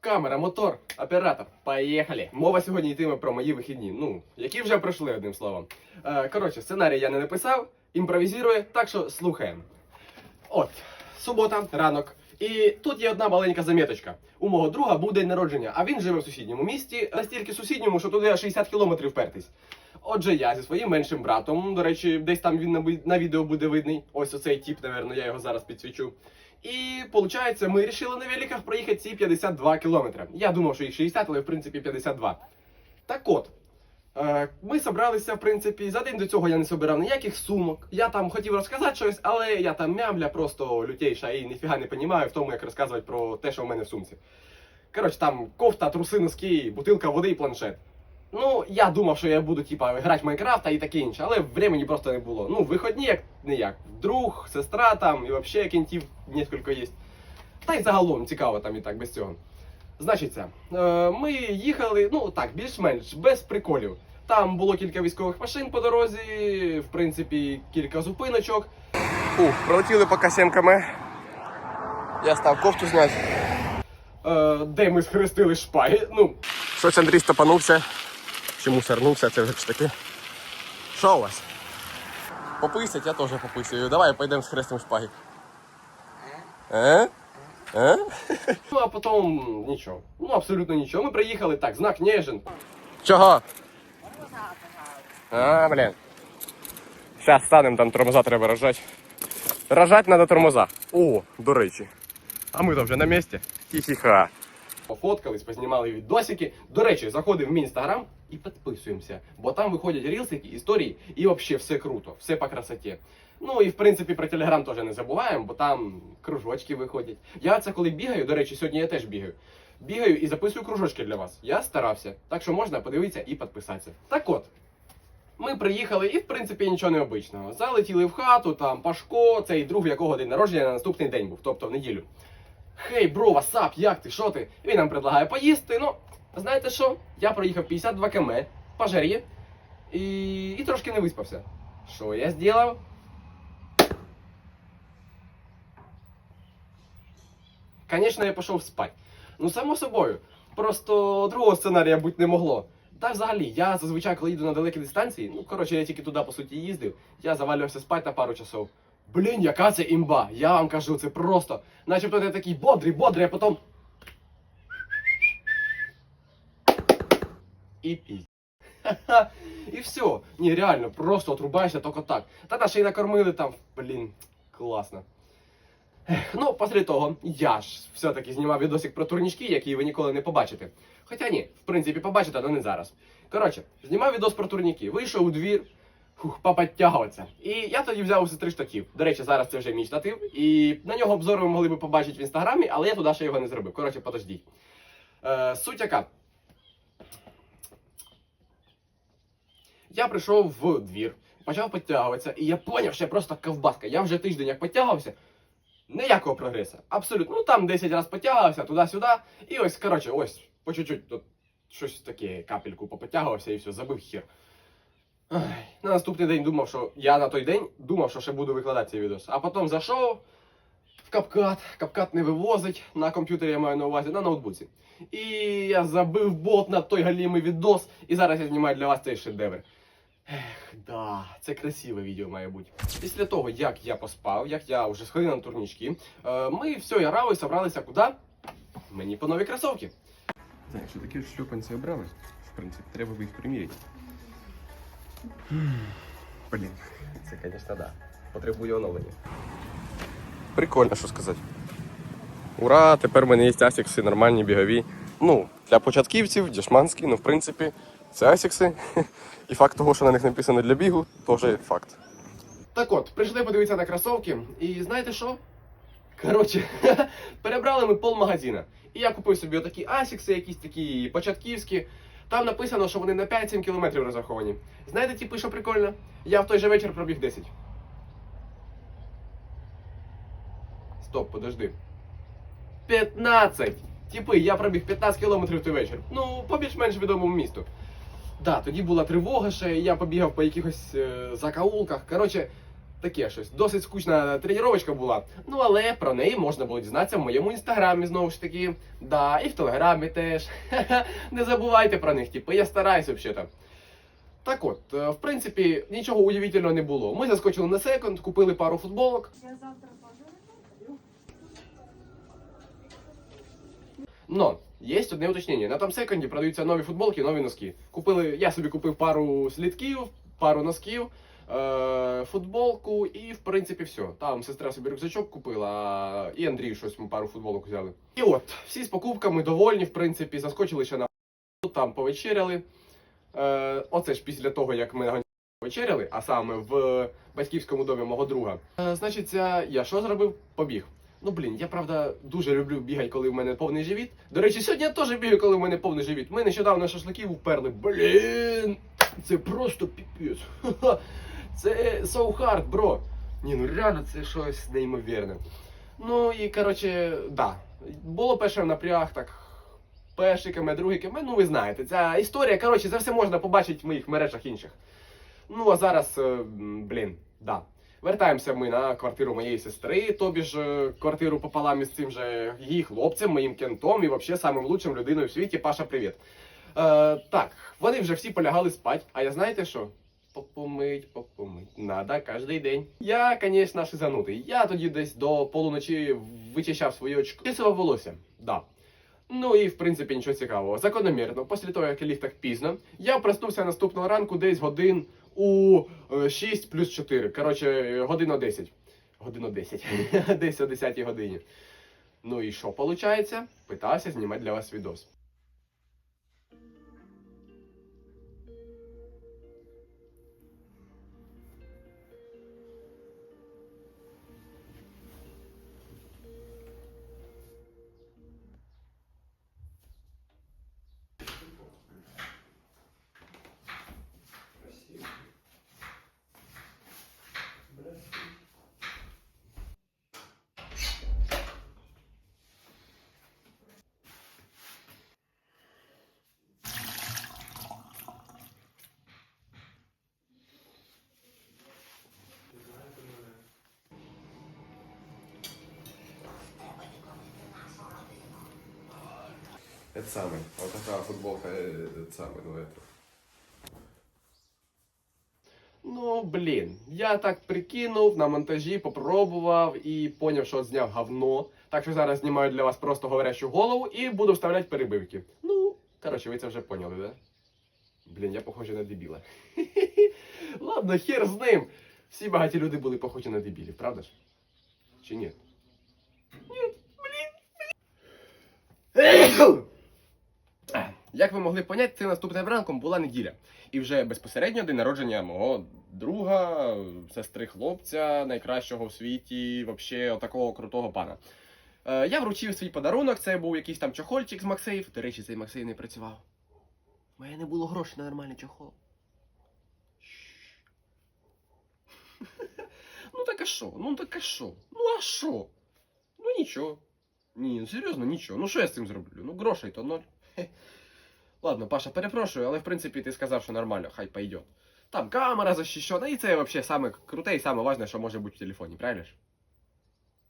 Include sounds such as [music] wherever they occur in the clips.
Камера, мотор, оператор. Поїхали. Мова сьогодні йтиме про мої вихідні. Ну, які вже пройшли одним словом. Е, коротше, сценарій я не написав, імпровізую, так що слухаємо. От, субота, ранок. І тут є одна маленька заміточка. У мого друга був день народження, а він живе в сусідньому місті, настільки сусідньому, що туди 60 кілометрів пертись. Отже, я зі своїм меншим братом, до речі, десь там він на, відео буде видний. Ось оцей тіп, напевно, я його зараз підсвічу. І виходить, ми вирішили на великах проїхати ці 52 кілометри. Я думав, що їх 60, але в принципі 52. Так от, е, ми зібралися, в принципі, за день до цього я не собирав ніяких сумок. Я там хотів розказати щось, але я там мямля просто лютейша і ніфіга не розумію в тому, як розказувати про те, що в мене в сумці. Коротше, там кофта, труси, носки, бутилка води і планшет. Ну, я думав, що я буду, типа, грати в Майнкрафт і таке інше, але времени просто не було. Ну, виходні як не як. Друг, сестра там, і взагалі кінтів несколько є. Та й загалом цікаво там і так без цього. Значиться, е, ми їхали, ну так, більш-менш, без приколів. Там було кілька військових машин по дорозі, в принципі, кілька зупиночок. Ух, пролетіли поки сімками. Я став кофту зняти. Е, де ми схрестили шпаги. Ну, щось Андрій стопанувся. Чому сарнувся, це вже ж таки. Що у вас? Пописать, я теж пописую. Давай пойдемо схрестимо шпаги. Е? Е? Ну, а потім нічого. Ну, абсолютно нічого. Ми приїхали так, знак Нежин. Чого? А, блін. Зараз станемо, там тормоза треба рожати. Рожати треба тормоза. О, до речі. А ми то вже на місці. Хі-хі-ха. Пофоткались, познімали відосики. До речі, заходимо в мій інстаграм і підписуємося. Бо там виходять рілсики, історії і взагалі все круто, все по красоті. Ну і в принципі про телеграм теж не забуваємо, бо там кружочки виходять. Я це коли бігаю, до речі, сьогодні я теж бігаю. Бігаю і записую кружочки для вас. Я старався. Так що можна подивитися і підписатися. Так от. Ми приїхали, і в принципі нічого необичного. Залетіли в хату, там Пашко, цей друг, якого день народження на наступний день був, тобто в неділю. Хей, бро, васап, як ти? Що ти? Він нам предлагає поїсти. Ну, знаєте що? Я проїхав 52 км по жарі і, і трошки не виспався. Що я зробив? Конечно, я пішов спати. Ну, само собою. Просто другого сценарія бути не могло. Та взагалі, я зазвичай, коли їду на далекі дистанції, ну коротше, я тільки туди по суті їздив, я завалювався спати на пару часов. Блін, яка це імба! Я вам кажу, це просто. Начебто я такий бодрий, бодрий, а потім. І. Ха-ха. І все. Ні, реально, просто отрубаєшся тільки так. Та та ще й накормили там. Блін, класно. Ну, після того, я ж все-таки знімав відосик про турнічки, які ви ніколи не побачите. Хоча ні, в принципі, побачите, але не зараз. Коротше, знімав відос про турніки, вийшов у двір, фух, поподтягуватися. І я тоді взяв у сестри штатів. До речі, зараз це вже мій штатив. І на нього обзор ви могли би побачити в інстаграмі, але я туди ще його не зробив. Коротше, подождіть. Е, суть яка. Я прийшов в двір, почав підтягуватися, і я зрозумів, що я просто ковбаска. Я вже тиждень як підтягувався. Ніякого прогресу. Абсолютно. Ну там 10 разів потягувався, туди-сюди. І ось, коротше, ось, по чуть-чуть тут щось таке, капельку попотягувався і все, забив хір. На наступний день думав, що я на той день думав, що ще буду викладати цей відос. А потім зайшов в капкат. Капкат не вивозить на комп'ютері, я маю на увазі, на ноутбуці. І я забив болт на той галімий відос, і зараз я знімаю для вас цей шедевр. Ех, да, це красиве відео має бути. Після того, як я поспав, як я вже сходив на турнічки, е, ми все, я рав і собралися куди? Мені по нові кросовки. Так, якщо такі шлюпанці обрали, в принципі, треба би їх приміряти. Блін, це, звісно, да. Потребує оновлення. Прикольно, що сказати. Ура! Тепер в мене є асікси нормальні бігові. Ну, для початківців, дешманські, ну в принципі, це асікси. [laughs] І факт того, що на них написано для бігу, теж факт. Так от, прийшли подивитися на кросовки, і знаєте що? Коротше, [laughs] перебрали ми пол магазина. І я купив собі отакі асікси, якісь такі початківські. Там написано, що вони на 5-7 кілометрів розраховані. Знаєте, типу, що прикольно? Я в той же вечір пробіг 10. Стоп, подожди. 15! Типи, я пробіг 15 кілометрів той вечір. Ну, по більш-менш відомому місту. Да, тоді була тривога ще, я побігав по якихось е, закаулках. Коротше, таке щось. Досить скучна тренувачка була. Ну але про неї можна було дізнатися в моєму інстаграмі знову ж таки. Да, і в телеграмі теж. [laughs] Не забувайте про них, типу, я стараюсь взагалі. Так от, е, в принципі, нічого удивительного не було. Ми заскочили на секонд, купили пару футболок. Я завтра. Но є одне уточнення. На тому секонді продаються нові футболки, нові носки. Купили, я собі купив пару слідків, пару носків, е, футболку і в принципі все. Там сестра собі рюкзачок купила, і Андрій щось ми пару футболок взяли. І от, всі з покупками довольні, в принципі, заскочили ще на там повечеряли. Е, оце ж після того, як ми на вечеряли, а саме в батьківському домі мого друга. Е, значить, я що зробив? Побіг. Ну блін, я правда дуже люблю бігати, коли в мене повний живіт. До речі, сьогодні я теж бігаю, коли в мене повний живіт. Ми нещодавно шашликів вперли. Блін, це просто піпець. Це so hard, бро. Ні, ну реально це щось неймовірне. Ну і коротше, да. Було перше напряг, так. Перший км, другий км, ну ви знаєте, ця історія, коротше, це все можна побачити в моїх мережах інших. Ну а зараз, е, блін, да. Вертаємося ми на квартиру моєї сестри, тобі ж е, квартиру пополам із цим же її хлопцем, моїм кентом і взагалі самим лучшим людиною в світі. Паша, привіт. Е, так, вони вже всі полягали спать, а я знаєте що? Попомить, попомить. Надо кожен день. Я, звісно, шизанутий. Я тоді десь до полуночі вичищав свої очки. Чисове волосся. Да. Ну і в принципі нічого цікавого. Закономірно, після того, як я ліг так пізно, я проснувся наступного ранку десь годин у е, 6 плюс 4. Коротше, е, година 10. Година 10. [laughs] десь о 10 годині. Ну і що виходить? Питався знімати для вас відос. Это самый. Вот такая футболка, э, этот самый, ну это. Ну, блін, я так прикинув на монтажі, попробував і поняв, що зняв говно. Так що зараз знімаю для вас просто говорящу голову і буду вставляти перебивки. Ну, коротше, ви це вже поняли, да? Блін, я похожий на дебіла. [laughs] Ладно, хер з ним. Всі багаті люди були похожі на дебілів, правда ж? Чи ні? Ні, блін. Як ви могли поняти, цим наступним ранком була неділя. І вже безпосередньо день народження мого друга, сестри хлопця, найкращого в світі, вообще отакого крутого пана. Е, я вручив свій подарунок, це був якийсь там чохольчик з Максейв. До речі, цей Максейв не працював. У мене не було грошей на нормальний чохол. [laughs] ну так а що? Ну так а що? Ну а що? Ну нічого. Ні, ну серйозно, нічого. Ну що я з цим зроблю? Ну грошей то ноль. Ладно, Паша, перепрошую, але в принципі ти сказав, що нормально, хай пойдет. Там камера защищена, і це вообще саме круте і саме важне, що може бути в телефоні, правильно ж?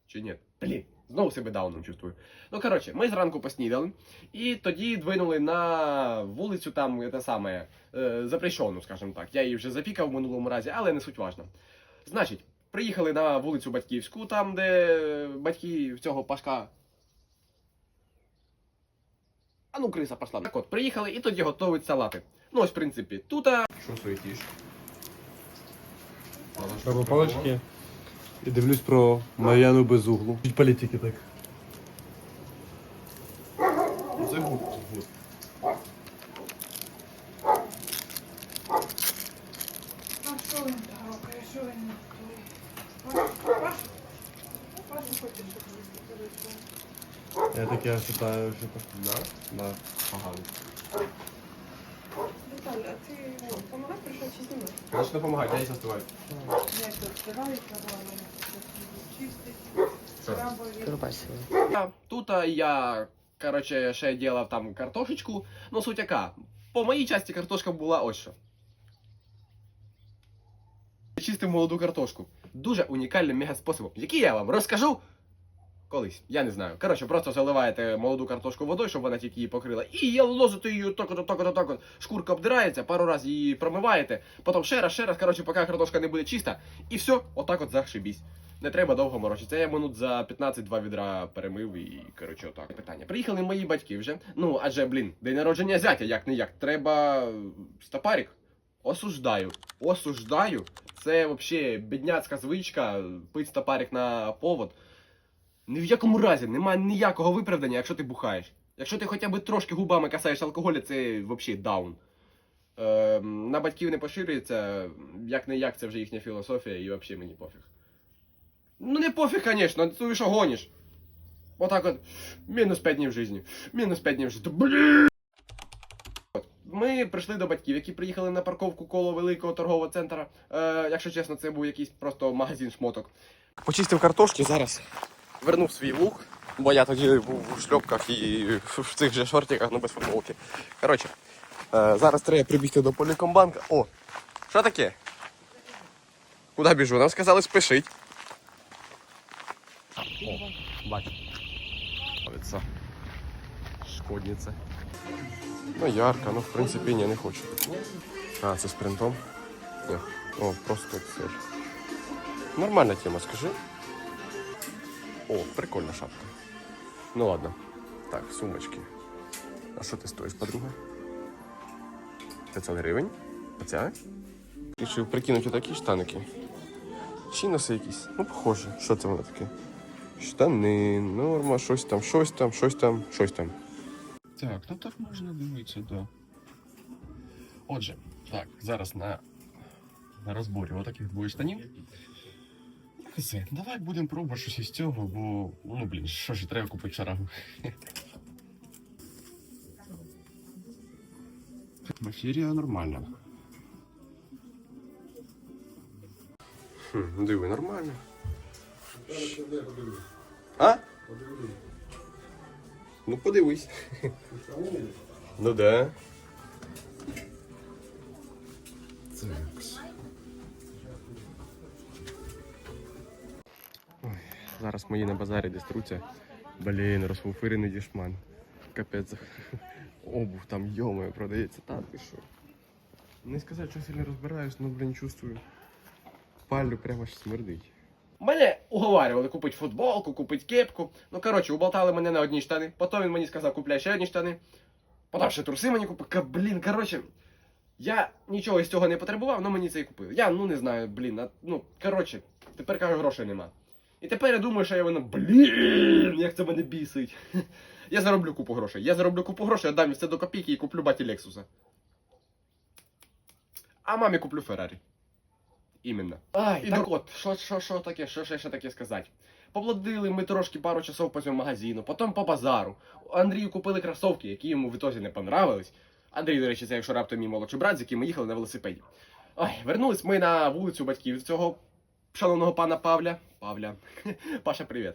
Чи ні? Блін, знову себе дауном чувствую. Ну, коротше, ми зранку поснідали, і тоді двинули на вулицю там, те саме, е, запрещену, скажімо так. Я її вже запікав в минулому разі, але не суть важно. Значить, приїхали на вулицю Батьківську, там, де батьки цього Пашка а ну, криса пошла. Так от, приїхали і тоді готують салати. Ну, ось, в принципі, тут. Що суетиш? Треба палички. І дивлюсь про Мар'яну без углу. Чуть політики так. Це гуд. що він Я таке вважаю, що так. Да? Да. Погано. Віталій, а ти ну, помагай прийшов чи знімеш? Значить, допомагай, я їй застуваю. Я тут стираю, їх. Тут я, короче, ще ділав там картошечку. Ну, суть яка. По моїй часті картошка була ось що. Чистив молоду картошку. дуже унікальним мегаспособом, який я вам розкажу колись. Я не знаю. Коротше, просто заливаєте молоду картошку водою, щоб вона тільки її покрила, і я лозите її так от, так от, так от. Шкурка обдирається, пару разів її промиваєте, потім ще раз, ще раз, коротше, поки картошка не буде чиста, і все, отак от зашибісь. Не треба довго морочитися. Я минут за 15-2 відра перемив і коротше отак. Питання. Приїхали мої батьки вже. Ну, адже, блін, день народження зятя, як не як. Треба стопарик. Осуждаю. Осуждаю. Це взагалі бідняцька звичка, пить стопарик на повод. Ні в якому разі немає ніякого виправдання, якщо ти бухаєш. Якщо ти хоча б трошки губами касаєш алкоголю, це взагалі даун. Е, на батьків не поширюється, як не як, це вже їхня філософія, і взагалі мені пофіг. Ну не пофіг, звісно, ти що гониш? Отак от, мінус 5 днів в житті, мінус 5 днів життя. Блін! Ми прийшли до батьків, які приїхали на парковку коло великого торгового центру. Е, якщо чесно, це був якийсь просто магазин шмоток. Почистив картошки зараз. Вернув свій лук, бо я тоді був у шльопках і в цих же шортиках, ну без футболки. Коротше, е, зараз треба прибігти до полікомбанка. О, що таке? Куди біжу? Нам сказали спешить. О. Шкодниця. Ну, ярко, ну в принципі ні, не хочу. А, це з принтом? Ні. О, просто цель. Нормальна тема, скажи. О, прикольна шапка. Ну ладно. Так, сумочки. А що ти стоїш, подруга? 500 гривень? Оця? Рішив прикинути такі штаники. Чиноси якісь. Ну, похоже. Що це воно таке? Штани, норма, щось там, щось там, щось там, щось там. Так, ну так можна дивитися. Да. Отже, так, зараз на, на розборі отаких двоє штанів. Все, давай будемо пробувати щось із цього, бо ну блін, що ж треба купити шарагу. Матерія нормальна. Хм, диви, нормально. А? Ну подивись. ну да. Такс. Зараз мої на базарі десь труться. Блін, розфуфирений дішман. Капець. Обув там йомою продається. Та ти що? Не сказати, що сильно розбираюсь, ну блін, чувствую. Палю прямо аж смердить. Мене уговарювали купити футболку, купити кепку. Ну, коротше, уболтали мене на одні штани. Потім він мені сказав, купляй ще одні штани. Потім ще труси мені купив. Ка, блін, коротше. Я нічого із цього не потребував, але мені це і купили. Я ну не знаю, блін. А, ну, коротше, тепер кажу, грошей нема. І тепер я думаю, що я воно, блін, як це мене бісить. [laughs] Я зароблю купу грошей. Я зароблю купу грошей, отдам все до копійки і куплю баті Лексуса. А мамі куплю Феррарі. Іменно. Ай, і так от, що, що, що таке, що ще, ще таке сказати? Поблудили ми трошки пару часов по цьому магазину, потім по базару. Андрію купили кросовки, які йому в ітозі не понравились. Андрій, до речі, це якщо раптом мій молодший брат, з яким ми їхали на велосипеді. Ой, вернулись ми на вулицю батьків цього шановного пана Павля. Павля. [laughs] Паша, привіт.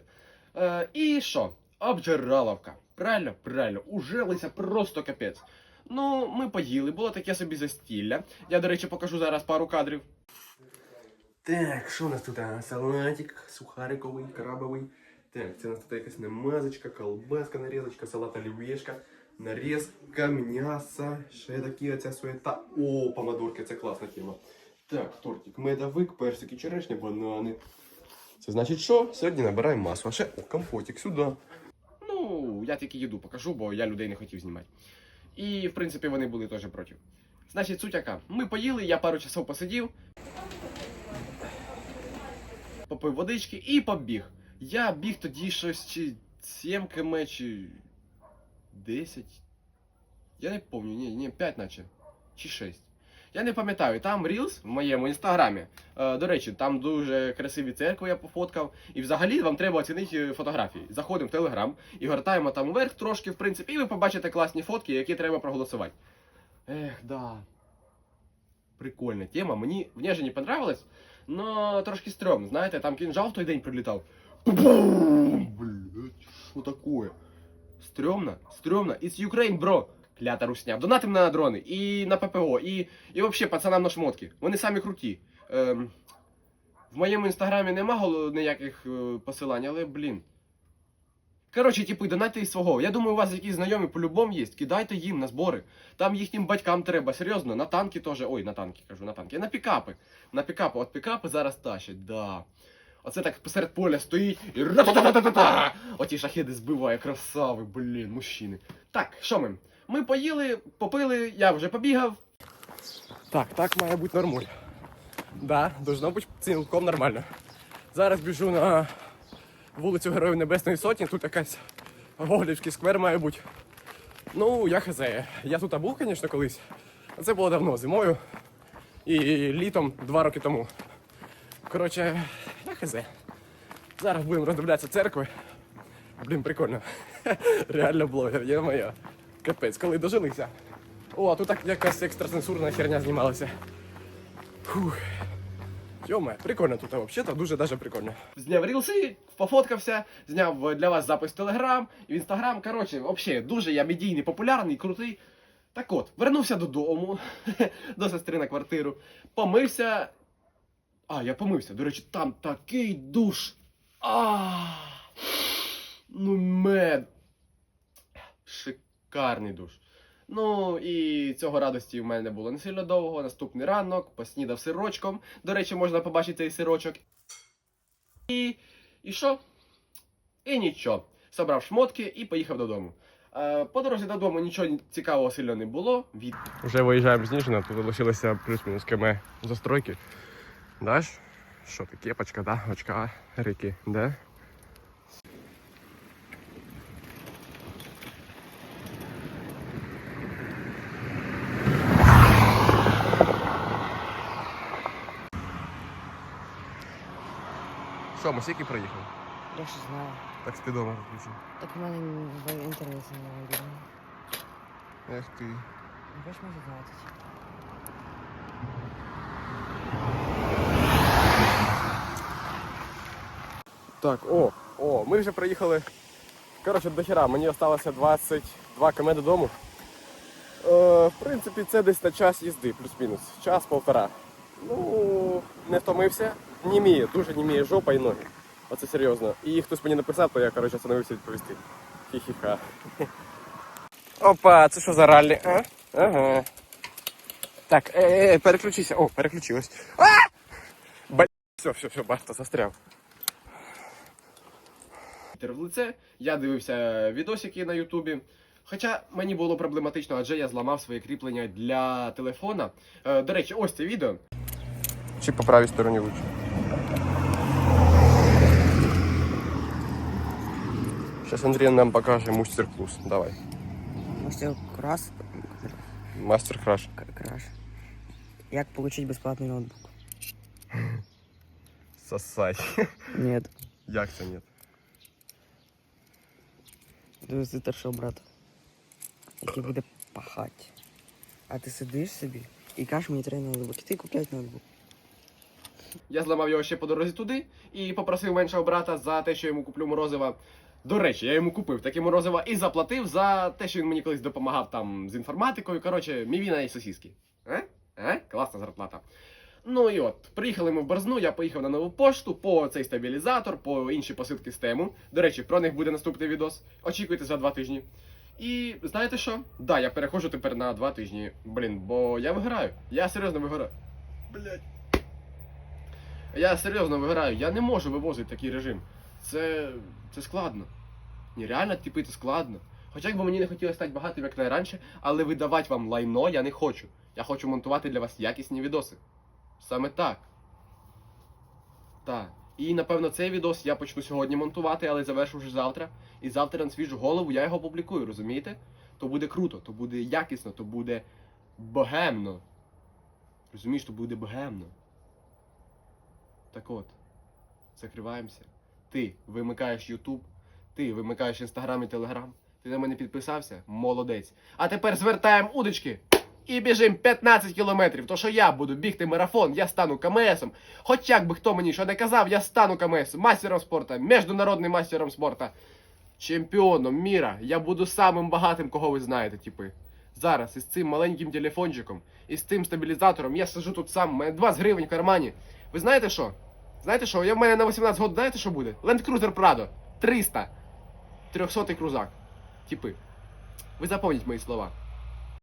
Е, і що? Обджираловка. Правильно, правильно, ужилися просто капець. Ну, ми поїли, було таке собі застілля. Я, до речі, покажу зараз пару кадрів. Так, що у нас тут? Салатик сухариковий, крабовий. Так, це у нас тут якась намазочка, колбаска, нарізочка, салат олів'єшка, нарізка, м'ясо, ще такі оця суета. О, помадорки, це класна тема. Так, тортик, медовик, персики, черешня, банани. Це значить що? Сьогодні набираємо масу. А ще о, компотик сюди. Ну, я тільки їду покажу, бо я людей не хотів знімати. І, в принципі, вони були теж проти. Значить, суть яка. Ми поїли, я пару часов посидів, попив водички і побіг. Я біг тоді щось чи 7 км, чи 10. Я не пам'ятаю, ні, ні, 5 наче. Чи 6. Я не пам'ятаю, там Reels в моєму інстаграмі. Е, до речі, там дуже красиві церкви я пофоткав. І взагалі вам треба оцінити фотографії. Заходимо в Телеграм і гортаємо там вверх трошки, в принципі, і ви побачите класні фотки, які треба проголосувати. Ех, да. Прикольна тема. Мені в Нежині понравилось, но трошки стрьомно. Знаєте, там кінжал в той день прилітав. Блять, що такое? Стрьомно, стрьомно. It's Ukraine, бро. Клята русня. Донатим на дрони, і на ППО, і, і вообще пацанам на шмотки. Вони самі круті. Ем, В моєму інстаграмі нема ніяких е, посилань, але блін. Коротше, типу, донайте із свого. Я думаю, у вас якісь знайомі по-любому є. Кидайте їм на збори. Там їхнім батькам треба, серйозно, на танки теж. Ой, на танки кажу, на танки. На пікапи. На пікапи. От пікапи зараз тащать, да. Оце так посеред поля стоїть і ра-та-та-та-та-та! Оті шахеди збиває, красави, блін, мужчини. Так, що ми? Ми поїли, попили, я вже побігав. Так, так має бути нормально. Да, должно бути цілком нормально. Зараз біжу на вулицю Героїв Небесної Сотні, тут якась Гоголівський сквер має бути. Ну, я хз. Я тут був, звісно, колись. Це було давно, зимою і літом два роки тому. Коротше, я хз. Зараз будемо роздивлятися церкви. Блін, прикольно. [laughs] Реально блогер, є моя. Капець, коли дожилися. О, а тут так якась екстрацензурна херня знімалася. Фух. Йоме, прикольно тут, взагалі, дуже даже прикольно. Зняв рілси, пофоткався, зняв для вас запис в Телеграм, в Інстаграм. Коротше, взагалі, дуже я медійний, популярний, крутий. Так от, вернувся додому, [laughs] до сестри на квартиру, помився. А, я помився. До речі, там такий душ. А, ну мед. Шикарний душ. Ну і цього радості в мене було не сильно довго. Наступний ранок, поснідав сирочком. До речі, можна побачити цей сирочок. І. І що? І нічого. Собрав шмотки і поїхав додому. Е, По дорозі додому нічого цікавого сильно не було. Від... Вже виїжджаємо з Ніжина, тут залишилося плюс-мінус км застройки. Даш? Що ти, кепочка, да? Очка, рики, да? Що, ми скільки проїхали? Я ж знаю. Так спідомо включив. Так у мене в інтересі не вийде. Ех ти. Ну, ви ж може знати. Так, о, о, ми вже приїхали. Коротше, до хера, мені залишилося 22 км додому. Е, в принципі, це десь на час їзди, плюс-мінус. Час-полтора. Ну, не втомився. Німіє, дуже німіє жопа і ноги. Оце серйозно. І хтось мені написав, то я, коротше, остановився відповісти. Хі-хі-ха. Опа, це що за раллі? А? Ага. Так, е, е, переключися. О, переключилась. А! Бля, все, все, все, бачите, застряв. В лице. Я дивився відосики на Ютубі. Хоча мені було проблематично, адже я зламав своє кріплення для телефона. Е, до речі, ось це відео. Чи по правій стороні лучше? Зараз Андрій нам покаже мастер плюс. Давай. Може крас Мастер краш. краш. Як отримати безплатний ноутбук? Сосай. Ні. Як це ні? Довези старшого брата. Який буде пахати. А ти сидиш собі і кажеш мені треба ноутбук. І ти купляєш ноутбук. Я зламав його ще по дорозі туди і попросив меншого брата за те, що йому куплю морозива. До речі, я йому купив таке морозиво і заплатив за те, що він мені колись допомагав там з інформатикою. Коротше, мівіна і сосиски. Е? Е? Класна зарплата. Ну і от, приїхали ми в Борзну, я поїхав на нову пошту по цей стабілізатор, по інші посилки з тему. До речі, про них буде наступний відос. Очікуйте за два тижні. І знаєте що? Да, я переходжу тепер на два тижні. Блін, бо я виграю. Я серйозно виграю. Блять. Я серйозно виграю, я не можу вивозити такий режим. Це. це складно. Ні, реально типити складно. Хоча якби мені не хотілося стати багатим як найраніше, але видавати вам лайно я не хочу. Я хочу монтувати для вас якісні відоси. Саме так. Так. І напевно цей відос я почну сьогодні монтувати, але завершу вже завтра. І завтра на свіжу голову я його публікую, розумієте? То буде круто, то буде якісно, то буде богемно. Розумієш, то буде богемно. Так от, закриваємося. Ти вимикаєш YouTube, ти вимикаєш Instagram і Telegram. Ти на мене підписався? Молодець. А тепер звертаємо удочки і біжимо 15 кілометрів. То що я буду бігти марафон, я стану КМСом. Хоч як би хто мені що не казав, я стану КМС, мастером спорту, міжнародним мастером спорту, чемпіоном міра. Я буду самим багатим, кого ви знаєте, типи. Зараз із цим маленьким телефончиком, із цим стабілізатором, я сижу тут сам, у мене 20 гривень в кармані. Ви знаєте що? Знаєте що? Я в мене на 18 год, знаєте, що буде? Land Cruiser Prado. 300. 300 крузак. Типи. Ви запомніть мої слова.